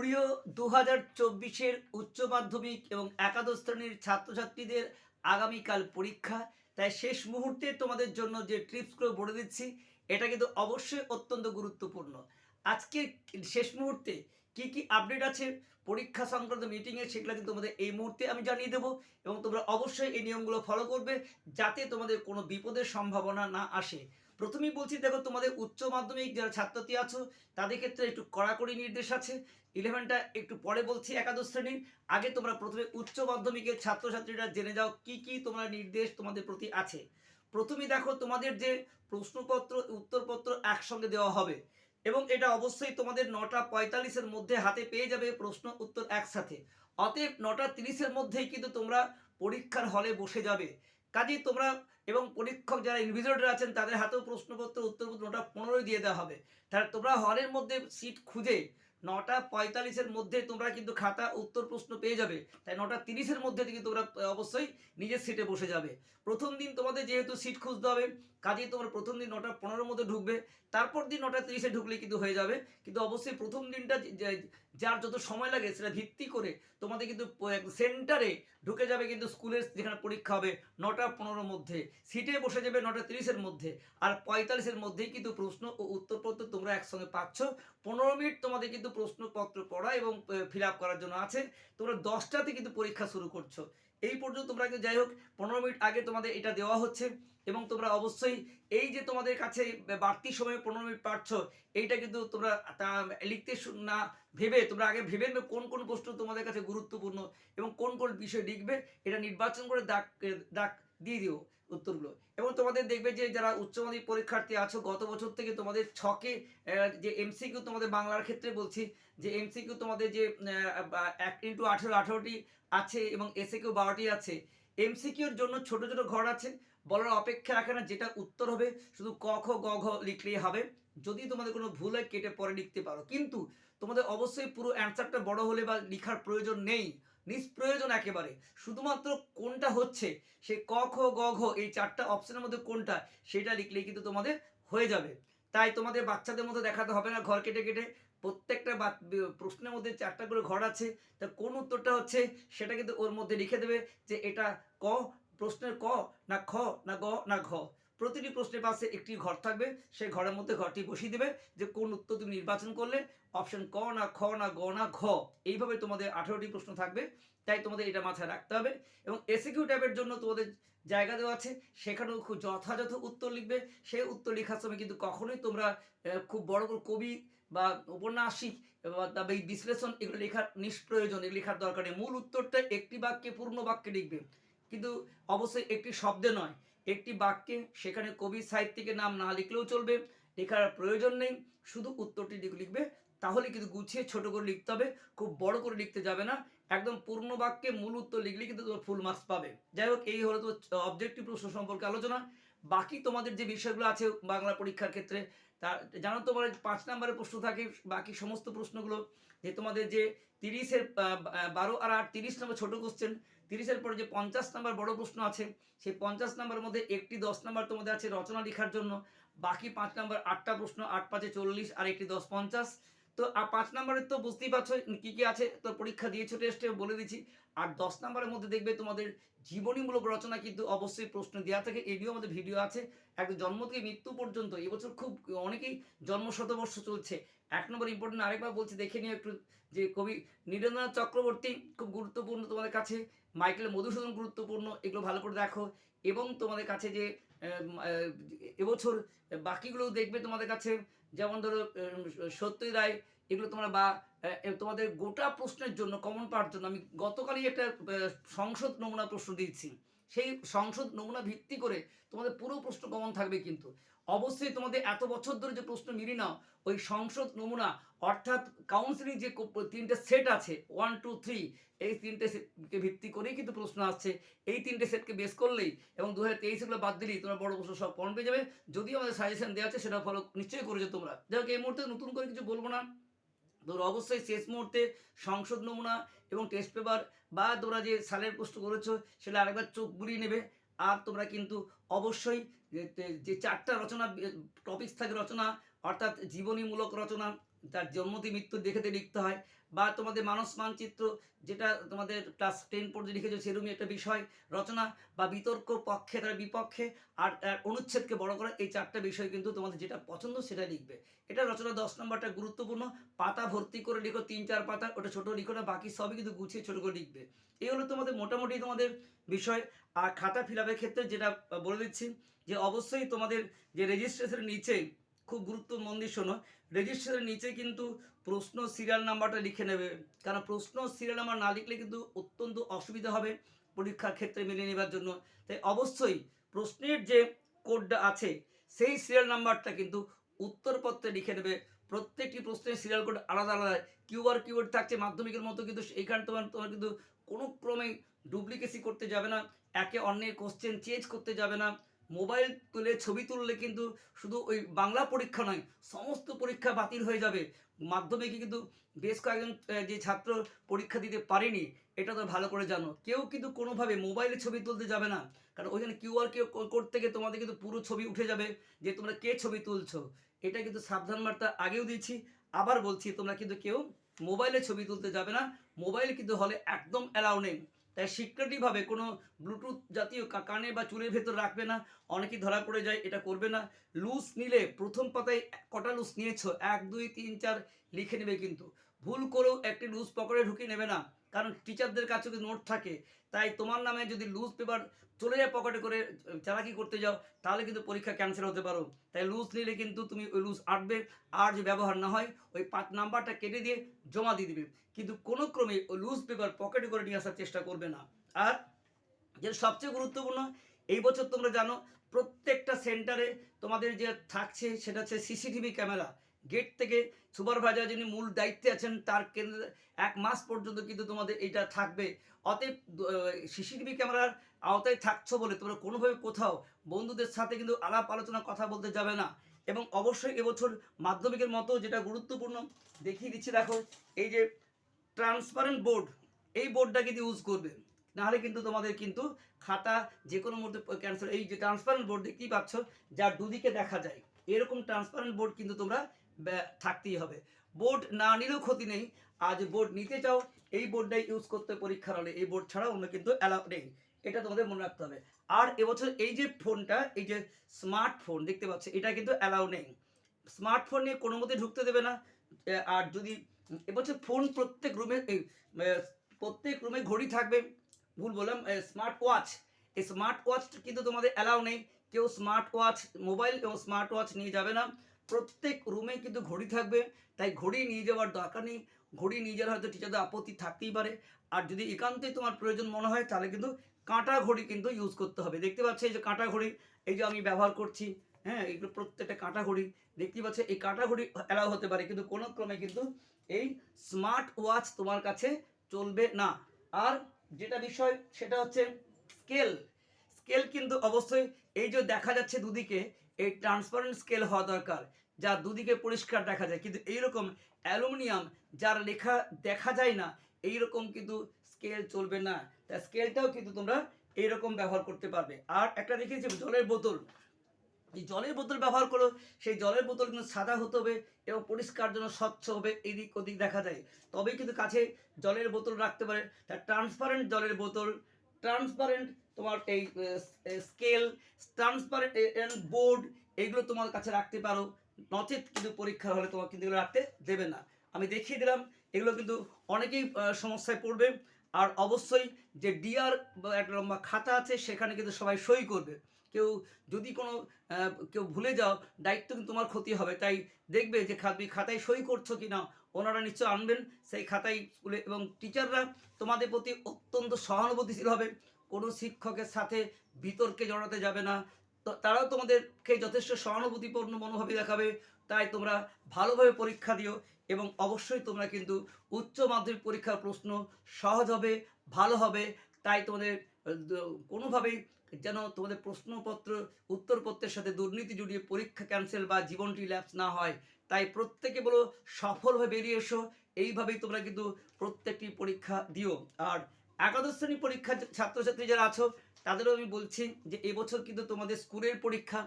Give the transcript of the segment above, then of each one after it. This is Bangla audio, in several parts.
প্রিয় দু হাজার চব্বিশের উচ্চ মাধ্যমিক এবং একাদশ শ্রেণির ছাত্রছাত্রীদের আগামীকাল পরীক্ষা। তাই শেষ মুহূর্তে তোমাদের জন্য যে ট্রিপসগুলো বলে দিচ্ছি, এটা কিন্তু অবশ্যই অত্যন্ত গুরুত্বপূর্ণ। আজকে শেষ মুহূর্তে কি কি আপডেট আছে পরীক্ষা সংক্রান্ত মিটিংয়ে সেগুলো কিন্তু তোমাদের এই মুহূর্তে আমি জানিয়ে দেবো এবং তোমরা অবশ্যই এই নিয়মগুলো ফলো করবে যাতে তোমাদের কোনো বিপদের সম্ভাবনা না আসে। প্রথমেই বলছি, দেখো তোমাদের উচ্চ মাধ্যমিক যারা ছাত্রছাত্রী আছো, তাদের ক্ষেত্রে একটু কড়াকড়ি নির্দেশ আছে। ইলেভেনটা একটু পরে বলছি, একাদশ শ্রেণির। আগে তোমরা প্রথমে উচ্চ মাধ্যমিকের ছাত্রছাত্রীরা জেনে যাও কি কি তোমরা নির্দেশ তোমাদের প্রতি আছে। প্রথমেই দেখো তোমাদের যে প্রশ্নপত্র, উত্তরপত্র একসঙ্গে দেওয়া হবে এবং এটা অবশ্যই তোমাদের নটা পঁয়তাল্লিশের মধ্যে হাতে পেয়ে যাবে প্রশ্ন উত্তর একসাথে। অতএব নটা তিরিশের মধ্যেই কিন্তু তোমরা পরীক্ষার হলে বসে যাবে। কাজেই তোমরা এবং পরীক্ষক যারা ইনভিজিলেটর আছেন, তাদের হাতেও প্রশ্নপত্র, উত্তরপত্র নটা পনেরোই দিয়ে দেওয়া হবে। তাহলে তোমরা হলের মধ্যে সিট খুঁজে নটা পঁয়তাল্লিশের মধ্যে তোমরা কিন্তু খাতা, উত্তর প্রশ্ন পেয়ে যাবে। তাই নটা তিরিশের মধ্যে থেকে তোমরা অবশ্যই নিজের সিটে বসে যাবে। প্রথম দিন তোমাদের যেহেতু সিট খুঁজতে হবে, কাজেই তোমরা প্রথম দিন নটা পনেরোর মধ্যে ঢুকবে। তারপর দিন নটা তিরিশে ঢুকলে কিন্তু হয়ে যাবে। কিন্তু অবশ্যই প্রথম দিনটা যার যত সময় লাগে সেটা ভিত্তি করে তোমাদের কিন্তু সেন্টারে ঢুকে যাবে কিন্তু স্কুলের যেখানে পরীক্ষা হবে নটা পনেরোর মধ্যে, সিটে বসে যাবে নটা তিরিশের মধ্যে আর পঁয়তাল্লিশের মধ্যেই কিন্তু প্রশ্ন ও উত্তরপত্র তোমরা একসঙ্গে পাচ্ছ। পনেরো মিনিট তোমাদের কিন্তু প্রশ্নপত্র পড়া এবং ফিল করার জন্য আছে। তোমরা দশটাতে কিন্তু পরীক্ষা শুরু করছ। এই পর্যন্ত তোমরা যাই হোক, পনেরো মিনিট আগে তোমাদের এটা দেওয়া হচ্ছে এবং তোমরা অবশ্যই এই যে তোমাদের কাছে বাড়তি সময়ে পনেরো মিনিট পাচ্ছ এইটা কিন্তু তোমরা তা লিখতে না ভেবে তোমরা আগে ভেবে নেবে কোন কোন প্রশ্ন তোমাদের কাছে গুরুত্বপূর্ণ এবং কোন কোন বিষয় লিখবে, এটা নির্বাচন করে দাগ দাগ দিয়ে দিও। উত্তরগুলো। এবং তোমাদের দেখবে যে যারা উচ্চ মাধ্যমিক পরীক্ষার্থী আছো, গত বছর থেকে তোমাদের ছকে যে এমসিকিউ তোমাদের বাংলার ক্ষেত্রে বলছি, যে এমসিকিউ তোমাদের যে এক ইন্টু আঠেরো, আঠেরোটি আছে এবং এসে কিউ বারোটি আছে। এমসিকিউর জন্য ছোট ছোট ঘর আছে। বলার অপেক্ষা রাখে না, যেটা উত্তর হবে, শুধু ক, খ, গ, ঘ লিখলেই হবে। যদি তোমাদের কোনো ভুল হয়, কেটে পরে লিখতে পারো। কিন্তু তোমাদের অবশ্যই পুরো অ্যান্সারটা বড় হলে বা লেখার প্রয়োজন নেই। নিষ্প্রয়োজন একেবারে। শুধুমাত্র কোনটা হচ্ছে, সে ক, খ, গ, ঘ, এই চারটা অপশনের মধ্যে কোনটা, সেটা লিখলেই কিন্তু তোমাদের হয়ে যাবে। তাই তোমাদের বাচ্চাদের মধ্যে দেখাতে হবে না, ঘর কেটে কেটে। প্রত্যেকটা প্রশ্নের মধ্যে চারটা করে ঘর আছে। তা কোন উত্তরটা হচ্ছে, সেটা কিন্তু ওর মধ্যে লিখে দেবে যে এটা ক, প্রশ্নের ক, না খ, না গ, না ঘ। প্রতিটি প্রশ্নের পাশে একটি ঘর থাকবে। সেই ঘরের মধ্যে ঘরটি বসিয়ে দেবে যে কোন উত্তর তুমি নির্বাচন করলে অপশন ক না খ না গ না ঘ, এইভাবে তোমাদের আঠেরোটি প্রশ্ন থাকবে। তাই তোমাদের এটা মাথায় রাখতে হবে এবং এসিকিউ টাইপের জন্য তোমাদের জায়গা দেওয়া আছে। সেখানেও খুব যথাযথ উত্তর লিখবে। সেই উত্তর লেখার সময় কিন্তু কখনোই তোমরা খুব বড় বড় কবি বা উপন্যাসিক এই বিশ্লেষণ এগুলো লেখার নিষ্প্রয়োজন, এগুলো লেখার দরকার নেই। মূল উত্তরটা একটি বাক্যে পূর্ণ বাক্যে লিখবে। কিন্তু অবশ্যই একটি শব্দে নয়। একটি বাক্যে সেখানে কবি সাহিত্যিকের নাম না লিখলেও চলবে, লেখার প্রয়োজন নেই, শুধু উত্তরটি লিখ- লিখবে, তাহলে কিন্তু গুছিয়ে ছোট করে লিখতে হবে, খুব বড় করে লিখতে যাবে না, একদম পূর্ণ বাক্যে মূল উত্তর লিখলে কিন্তু তোমার ফুল মার্কস পাবে। যাই হোক, এই হলো তো অবজেক্টিভ প্রশ্ন সম্পর্কে আলোচনা। বাকি তোমাদের যে বিষয়গুলো আছে বাংলা পরীক্ষার ক্ষেত্রে, তা জানো তোমার পাঁচ নম্বরের প্রশ্ন থাকে, বাকি সমস্ত প্রশ্নগুলো যে তোমাদের যে তিরিশের বারো আর আট, তিরিশ নম্বর ছোট কোশ্চেন তিরিশের পরে যে পঞ্চাশ নম্বর বড় প্রশ্ন আছে, সেই পঞ্চাশ নম্বরের মধ্যে একটি দশ নম্বর তোমাদের আছে রচনা লেখার জন্য। বাকি পাঁচ নম্বর আটটা প্রশ্ন, আট পাঁচে চল্লিশ, আর একটি দশ পঞ্চাশ। তো আর পাঁচ নম্বরের তো বুঝতেই পারছ কী কী আছে, তো পরীক্ষা দিয়েছ টেস্টে বলে দিচ্ছি। আর দশ নম্বরের মধ্যে দেখবে তোমাদের জীবনীমূলক রচনা কিন্তু অবশ্যই প্রশ্ন দেওয়া থাকে, এটিও আমাদের ভিডিও আছে। একদম জন্ম থেকে মৃত্যু পর্যন্ত, এবছর খুব অনেকেই জন্ম শতবর্ষ চলছে। এক নম্বর ইম্পর্টেন্ট আরেকবার বলছি, দেখে নিও একটু যে কবি নীরেন্দ্রনাথ চক্রবর্তী, খুব গুরুত্বপূর্ণ তোমাদের কাছে। মাইকেল মধুসূদন গুরুত্বপূর্ণ, এগুলো ভালো করে দেখো। এবং তোমাদের কাছে যে এবছর বাকিগুলো দেখবে তোমাদের কাছে, যেমন ধরো সত্যই রায়, এগুলো তোমরা বা তোমাদের গোটা প্রশ্নের জন্য কমন পাওয়ার জন্য, আমি গতকালই একটা সংসদ নমুনা প্রশ্ন দিয়েছি। সেই সংসদ নমুনা ভিত্তি করে তোমাদের পুরো প্রশ্ন কমন থাকবে কিন্তু। অবশ্যই তোমাদের এত বছর ধরে যে প্রশ্ন মিলি নাও, ওই সংসদ নমুনা অর্থাৎ কাউন্সিলিং যে তিনটে সেট আছে ওয়ান টু থ্রি এই তিনটে সেটকে ভিত্তি করেই কিন্তু প্রশ্ন আসছে। এই তিনটে সেটকে বেস করলেই এবং দু হাজার তেইশগুলো বাদ দিলেই তোমরা বড় প্রশ্ন সব কমন পেয়ে যাবে। যদিও আমাদের সাজেশন দেওয়া আছে, সেটা ফলো নিশ্চয়ই করেছ তোমরা। যাই এই মুহূর্তে নতুন করে কিছু বলব না। তোমরা অবশ্যই শেষ মুহূর্তে সংসদ নমুনা এবং টেস্ট পেপার বা তোমরা যে সালের প্রশ্ন করেছ, সেটা আরেকবার চোখ বুলিয়ে নেবে। আর তোমরা কিন্তু অবশ্যই যে চারটা রচনা টপিক্স থাকে রচনা, অর্থাৎ জীবনীমূলক রচনা তার জন্মতি মৃত্যু দেখে দিয়ে লিখতে হয় বা তোমাদের মানস মানচিত্র যেটা তোমাদের ক্লাস টেন পর্যন্ত লিখেছো সেরকমই একটা বিষয়, রচনা বা বিতর্ক পক্ষে তার বিপক্ষে আর অনুচ্ছেদকে বড় করা এই চারটা বিষয় কিন্তু তোমাদের যেটা পছন্দ সেটা লিখবে। এটা রচনা দশ নম্বরটা গুরুত্বপূর্ণ, পাতা ভর্তি করে লিখো তিন চার পাতা, ওটা ছোটো লিখো না, বাকি সবই কিন্তু গুছিয়ে ছোটো করে লিখবে। এই হলো তোমাদের মোটামুটি তোমাদের বিষয় আর খাতা ফিল ক্ষেত্রে যেটা বলে দিচ্ছি যে অবশ্যই তোমাদের যে রেজিস্ট্রেশনের নিচে খুব গুরুত্ব মন দিয়ে শোনো। রেজিস্ট্রেশনের নিচে কিন্তু প্রশ্ন সিরিয়াল নাম্বারটা লিখে নেবে। কারণ প্রশ্ন সিরিয়াল নাম্বার না লিখলে কিন্তু অত্যন্ত অসুবিধা হবে পরীক্ষার ক্ষেত্রে মেনে নেবার জন্য। তাই অবশ্যই প্রশ্নের যে কোডটা আছে, সেই সিরিয়াল নাম্বারটা কিন্তু উত্তরপত্রে লিখে নেবে। প্রত্যেকটি প্রশ্নের সিরিয়াল কোড আলাদা আলাদা। কিউআর কিউআর থাকছে মাধ্যমিকের মতো, কিন্তু এইখানে তোমার তোমার কিন্তু কোনো ক্রমে ডুপ্লিকেসি করতে যাবে না। একে অন্যের কোশ্চেন চেঞ্জ করতে যাবে না। মোবাইল তুলে ছবি তুললে কিন্তু শুধু ওই বাংলা পরীক্ষা নয়, সমস্ত পরীক্ষা বাতিল হয়ে যাবে। মাধ্যমিকে কিন্তু বেশ কয়েকজন যে ছাত্র পরীক্ষা দিতে পারেনি, এটা তো ভালো করে জানো। কেউ কিন্তু কোনোভাবে মোবাইলে ছবি তুলতে যাবে না। কারণ ওইখানে কিউআর কেউ করতে গিয়ে তোমাদের কিন্তু পুরো ছবি উঠে যাবে যে তোমরা কে ছবি তুলছো। এটা কিন্তু সাবধান বার্তা আগেও দিয়েছি, আবার বলছি, তোমরা কিন্তু কেউ মোবাইলে ছবি তুলতে যাবে না। মোবাইল কিন্তু হলে একদম অ্যালাউ নেই। তাই সিক্রেটিভাবে কোনো ব্লুটুথ জাতীয় কানে বা চুলের ভেতর রাখবে না, অনেকে ধরা পড়ে যায়, এটা করবে না। লুজ নিলে প্রথম পাতায় কটা লুজ নিয়েছো? এক, দুই, তিন, চার লিখে নেবে কিন্তু। ভুল করেও একটি লুজ পকেটে ঢুকিয়ে নেবে না। কারণ টিচারদের কাছে যদি নোট থাকে, তাই তোমার নামে যদি লুজ পেপার চলে যায় পকেটে করে, চালাকি করতে যাও, তাহলে কিন্তু পরীক্ষা ক্যান্সেল হতে পারো। তাই লুজ নিলে কিন্তু তুমি ওই লুজ আটবে আর যে ব্যবহার না হয়, ওই পাঁচ নাম্বারটা কেটে দিয়ে জমা দিয়ে দিবে। কিন্তু কোনো ক্রমে ওই লুজ পেপার পকেটে করে নিয়ে আসার চেষ্টা করবে না। আর যেটা সবচেয়ে গুরুত্বপূর্ণ, এই বছর তোমরা জানো, প্রত্যেকটা সেন্টারে তোমাদের যে থাকছে, সেটা হচ্ছে সিসিটিভি ক্যামেরা গেট থেকে সুপারভাইজার যিনি মূল দায়িত্বে আছেন, তার কেন্দ্রে এক মাস পর্যন্ত কিন্তু তোমাদের এটা থাকবে। অতএব সিসিটিভি ক্যামেরার আওতায় থাকছো বলে তোমরা কোনোভাবে কোথাও বন্ধুদের সাথে কিন্তু আলাপ আলোচনা, কথা বলতে যাবে না। এবং অবশ্যই এবছর মাধ্যমিকের মতো যেটা গুরুত্বপূর্ণ, দেখিয়ে দিচ্ছি দেখো, এই যে ট্রান্সপারেন্ট বোর্ড এই বোর্ডটা কিন্তু ইউজ করবে। নাহলে কিন্তু তোমাদের কিন্তু খাতা যে কোনো মুহূর্তে ক্যান্সেল এই যে ট্রান্সপারেন্ট বোর্ড দেখতেই পাচ্ছ, যার দুদিকে দেখা যায়। এরকম ট্রান্সপারেন্ট বোর্ড কিন্তু তোমরা থাকতেই হবে। বোর্ড না নিলেও ক্ষতি নেই। আজ বোর্ড নিতে চাও, এই বোর্ডটাই ইউজ করতে পরীক্ষার হলে। এই বোর্ড ছাড়া অন্য কিন্তু অ্যালাউ নেই। এটা তোমাদের মনে রাখতে হবে। আর এবছর এই যে ফোনটা, এই যে স্মার্টফোন দেখতে পাচ্ছ, এটা কিন্তু অ্যালাউ নেই। স্মার্টফোন নিয়ে কোনো মতে ঢুকতে দেবে না। আর যদি এবছর ফোন প্রত্যেক রুমে প্রত্যেক রুমে ঘড়ি থাকবে, ভুল বললাম স্মার্ট ওয়াচ এই স্মার্ট ওয়াচ কিন্তু তোমাদের অ্যালাউ নেই। কেউ স্মার্ট ওয়াচ মোবাইল এবং স্মার্ট ওয়াচ নিয়ে যাবে না। প্রত্যেক রুমে কিন্তু ঘড়ি থাকবে, তাই ঘড়ি নিয়ে যাওয়ার দরকার নেই। ঘড়ি নিয়ে যাওয়ার হয়তো টিচারদের আপত্তি থাকতেই পারে। আর যদি একান্তই তোমার প্রয়োজন মনে হয়, তাহলে কিন্তু কাঁটা ঘড়ি কিন্তু ইউজ করতে হবে। দেখতে পাচ্ছ এই যে কাঁটা ঘড়ি, এই যে আমি ব্যবহার করছি হ্যাঁ এগুলো প্রত্যেকটা কাঁটা ঘড়ি। দেখতে পাচ্ছ এই কাঁটা ঘড়ি অ্যালাউ হতে পারে, কিন্তু কোনো ক্রমে কিন্তু এই স্মার্ট ওয়াচ তোমার কাছে চলবে না। আর যেটা বিষয়, সেটা হচ্ছে স্কেল স্কেল কিন্তু অবশ্যই এই যে দেখা যাচ্ছে দুদিকে, এই ট্রান্সপারেন্ট স্কেল হওয়া দরকার। যা দুদিকে পরিষ্কার দেখা যায়। কিন্তু এইরকম অ্যালুমিনিয়াম যার লেখা দেখা যায় না, এইরকম কিন্তু স্কেল চলবে না। তা স্কেলটাও কিন্তু তোমরা এইরকম ব্যবহার করতে পারবে। আর একটা দেখেছি জলের বোতল। এই জলের বোতল ব্যবহার করো, সেই জলের বোতল কিন্তু সাদা হতে হবে এবং পরিষ্কার জন্য স্বচ্ছ হবে, এদিক ওদিক দেখা যায়। তবেই কিন্তু কাছে জলের বোতল রাখতে পারে। তা ট্রান্সপারেন্ট জলের বোতল ট্রান্সপারেন্ট তোমার এই স্কেল ট্রান্সপারেন্ট বোর্ড এইগুলো তোমার কাছে রাখতে পারো। নচেত কিন্তু পরীক্ষা হলে তোমার কিন্তু এগুলো রাখতে দেবে না। আমি দেখিয়ে দিলাম, এগুলো কিন্তু অনেকেই সমস্যায় পড়বে। আর অবশ্যই যে ডিআর একটা লম্বা খাতা আছে, সেখানে কিন্তু সবাই সই করবে। কেউ যদি কোনো কেউ ভুলে যাও, দায়িত্ব কিন্তু তোমার ক্ষতি হবে। তাই দেখবে যে তুমি খাতায় সই করছ কি না ওনারা নিশ্চয় আনবেন। সেই খাতায় স্কুলে এবং টিচাররা তোমাদের প্রতি অত্যন্ত সহানুভূতিশীল হবে। কোনো শিক্ষকের সাথে বিতর্কে জড়াতে যাবে না। তারাও তোমাদেরকে যথেষ্ট সহানুভূতিপূর্ণ মনোভাবই দেখাবে, তাই তোমরা ভালোভাবে পরীক্ষা দিও এবং অবশ্যই তোমরা কিন্তু উচ্চ মাধ্যমিক পরীক্ষার প্রশ্ন সহজ হবে, ভালো হবে, তাই তোমাদের কোনোভাবেই যেন তোমাদের প্রশ্নপত্র, উত্তরপত্রের সাথে দুর্নীতি জড়িয়ে পরীক্ষা ক্যান্সেল বা জীবনটি ল্যাপস না হয়, তাই প্রত্যেকে বলো সফলভাবে বেরিয়ে এসো, এইভাবেই তোমরা কিন্তু প্রত্যেকটি পরীক্ষা দিও। আর একাদশ শ্রেণি পরীক্ষার যে ছাত্রছাত্রী যারা আছো, তাদেরও আমি বলছি যে এবছর কিন্তু তোমাদের স্কুলের পরীক্ষা।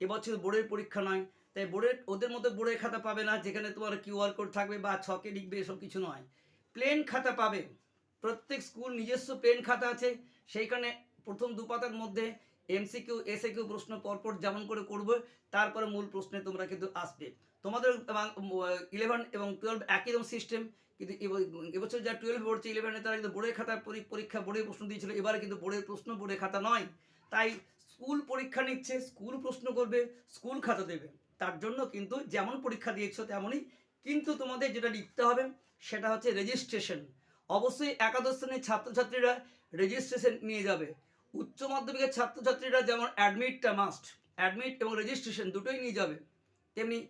এবছর বোর্ডের পরীক্ষা নয়। তাই বোর্ডের, ওদের মধ্যে বোর্ডের খাতা পাবে না, যেখানে তোমার কিউআর কোড থাকবে বা ছকে লিখবে, এসব কিছু নয়। প্লেন খাতা পাবে। প্রত্যেক স্কুল নিজস্ব প্লেন খাতা আছে। সেইখানে প্রথম দু পাতার মধ্যে এমসিকিউ এসে কিউ প্রশ্ন পরপর যেমন করে করবে, তারপরে মূল প্রশ্নে তোমরা কিন্তু আসবে। তোমাদের ইলেভেন এবং টুয়েলভ একই রকম সিস্টেম কিন্তু এব- এবছর যা টুয়েলভ পড়ছে ইলেভেনে তারা কিন্তু বোর্ডের খাতা পরি- পরীক্ষা বোর্ডের প্রশ্ন দিয়েছিল। এবারে কিন্তু বোর্ডের প্রশ্ন, বোর্ডের খাতা নয়। তাই স্কুল পরীক্ষা নিচ্ছে, স্কুল প্রশ্ন করবে, স্কুল খাতা দেবে। তার জন্য কিন্তু যেমন পরীক্ষা দিয়েছ তেমনই কিন্তু তোমাদের যেটা লিখতে হবে, সেটা হচ্ছে রেজিস্ট্রেশন অবশ্যই একাদশ শ্রেণির ছাত্রছাত্রীরা রেজিস্ট্রেশন নিয়ে যাবে। উচ্চ মাধ্যমিকের ছাত্রছাত্রীরা যেমন অ্যাডমিটটা মাস্ট অ্যাডমিট এবং রেজিস্ট্রেশন দুটোই নিয়ে যাবে। তেমনি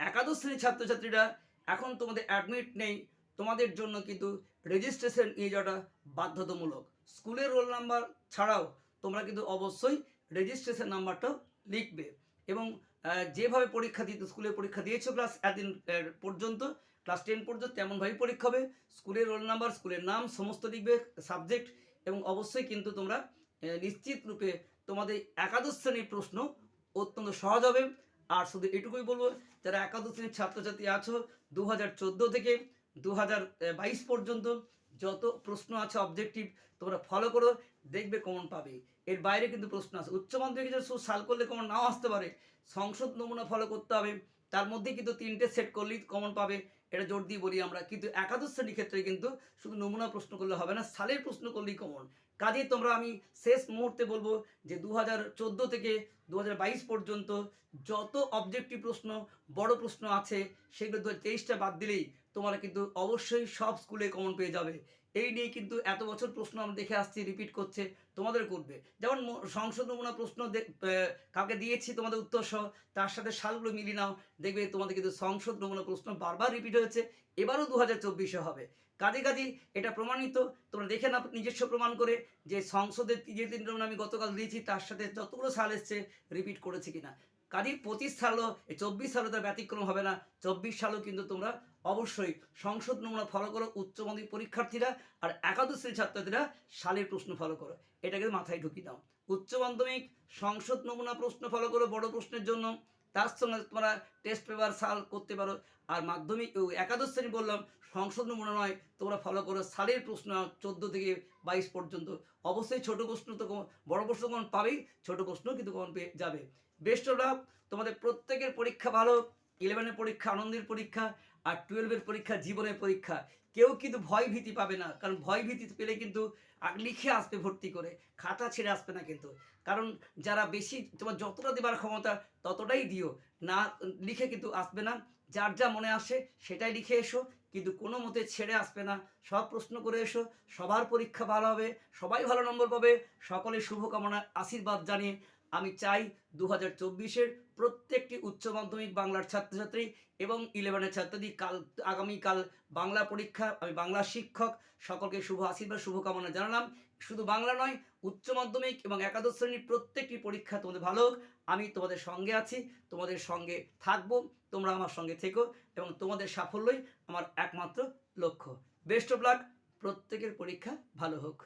একাদশ শ্রেণির ছাত্রছাত্রীরা এখন তোমাদের অ্যাডমিট নেই। তোমাদের জন্য কিন্তু রেজিস্ট্রেশন নিয়ে যাওয়াটা বাধ্যতামূলক। স্কুলের রোল নাম্বার ছাড়াও তোমরা কিন্তু অবশ্যই রেজিস্ট্রেশন নাম্বারটাও লিখবে। এবং যেভাবে পরীক্ষা দিতে, স্কুলে পরীক্ষা দিয়েছ ক্লাস এতদিন পর্যন্ত ক্লাস টেন পর্যন্ত তেমনভাবেই পরীক্ষা হবে। স্কুলের রোল নাম্বার স্কুলের নাম, সমস্ত লিখবে সাবজেক্ট এবং অবশ্যই কিন্তু তোমরা নিশ্চিত রূপে তোমাদের একাদশ শ্রেণির প্রশ্ন অত্যন্ত সহজ হবে। আর শুধু এটুকুই বলব, যারা একাদশ শ্রেণির ছাত্রছাত্রী আছো দু হাজার চোদ্দ থেকে দু হাজার বাইশ পর্যন্ত যত প্রশ্ন আছে অবজেক্টিভ তোমরা ফলো করো, দেখবে কমন পাবে। এর বাইরে কিন্তু প্রশ্ন আছে। উচ্চ মাধ্যমিক যদি সাল করলে কমন নাও আসতে পারে। সংসদ নমুনা ফলো করতে হবে। তার মধ্যে কিন্তু তিনটে সেট করলেই কমন পাবে। এটা জোর দিয়ে বলি আমরা, কিন্তু একাদশ শ্রেণির ক্ষেত্রে কিন্তু শুধু নমুনা প্রশ্ন করলে হবে না, সালের প্রশ্ন করলেই কমন কাজেই তোমরা আমি শেষ মুহূর্তে বলব যে দু হাজার চোদ্দ থেকে দু হাজার বাইশ পর্যন্ত যত অবজেক্টিভ প্রশ্ন, বড় প্রশ্ন আছে, সেগুলো দু হাজার বাদ দিলেই তোমরা কিন্তু অবশ্যই সব স্কুলে কমন পেয়ে যাবে। এই নিয়ে কিন্তু এত বছর প্রশ্ন আমরা দেখে আসছি রিপিট করছে, তোমাদের করবে। যেমন সংসদ নমুনা প্রশ্ন কাউকে দিয়েছি, তোমাদের উত্তর সহ, তার সাথে সালগুলো মিলিয়ে নাও, দেখবে তোমাদের কিন্তু সংসদ নমুনা প্রশ্ন বারবার রিপিট হয়েছে, এবারও দু হাজার চব্বিশে হবে। কাজে কাজে এটা প্রমাণিত, তোমরা দেখে না নিজস্ব প্রমাণ করে যে সংসদের যে তিন নমুনা আমি গতকাল দিয়েছি, তার সাথে যতগুলো সাল এসছে রিপিট করেছে কিনা। কাজেই পঁচিশ সালও, এই চব্বিশ সালও তার ব্যতিক্রম হবে না। চব্বিশ সালও কিন্তু তোমরা অবশ্যই সংসদ নমুনা ফলো করো, উচ্চ মাধ্যমিক পরীক্ষার্থীরা আর একাদশ শ্রেণির ছাত্রীরা সালের প্রশ্ন ফলো করো। এটাকে মাথায় ঢুকিয়ে দাও। উচ্চ মাধ্যমিক সংসদ নমুনা প্রশ্ন ফলো করো বড় প্রশ্নের জন্য। তার সঙ্গে তোমরা টেস্ট পেপার সাল করতে পারো। আর মাধ্যমিক একাদশ শ্রেণি বললাম, সংশোধন নমুনা নয়, তোমরা ফলো করো সালের প্রশ্ন চোদ্দ থেকে বাইশ পর্যন্ত। অবশ্যই ছোট প্রশ্ন তো বড় প্রশ্ন কমন পাবেই, ছোট প্রশ্ন কিন্তু কমন পেয়ে যাবে। বেস্ট অফ লাভ তোমাদের প্রত্যেকের পরীক্ষা ভালো ইলেভেনের পরীক্ষা, আনন্দের পরীক্ষা, আর টুয়েলভের পরীক্ষা, জীবনের পরীক্ষা। কেউ কিন্তু ভয় ভীতি পাবে না, কারণ ভয় ভীতি পেলে কিন্তু লিখে আসবে ভর্তি করে, খাতা ছেড়ে আসবে না কিন্তু। কারণ যারা বেশি তোমার যতটা দেবার ক্ষমতা ততটাই দিও, না লিখে কিন্তু আসবে না, যার যা মনে আসে সেটাই লিখে এসো, কিন্তু কোনো মতে ছেড়ে আসবে না, সব প্রশ্ন করে এসো, সবার পরীক্ষা ভালো হবে, সবাই ভালো নম্বর পাবে, সকলের শুভকামনা, আশীর্বাদ জানিয়ে আমি চাই দু হাজার চব্বিশের প্রত্যেকটি উচ্চ মাধ্যমিক বাংলার ছাত্রছাত্রী এবং ইলেভেনের ছাত্রছাত্রী কাল, আগামীকাল বাংলা পরীক্ষা, আমি বাংলা শিক্ষক, সকলকে শুভ আশীর্বাদ, শুভকামনা জানালাম। শুধু বাংলা নয়, উচ্চ মাধ্যমিক এবং একাদশ শ্রেণির প্রত্যেকটি পরীক্ষা তোমাদের ভালো হোক। আমি তোমাদের সঙ্গে আছি, তোমাদের সঙ্গে থাকব, তোমরা আমার সঙ্গে থেকো এবং তোমাদের সাফল্যই আমার একমাত্র লক্ষ্য। বেস্ট অফ লাক, প্রত্যেকের পরীক্ষা ভালো হোক।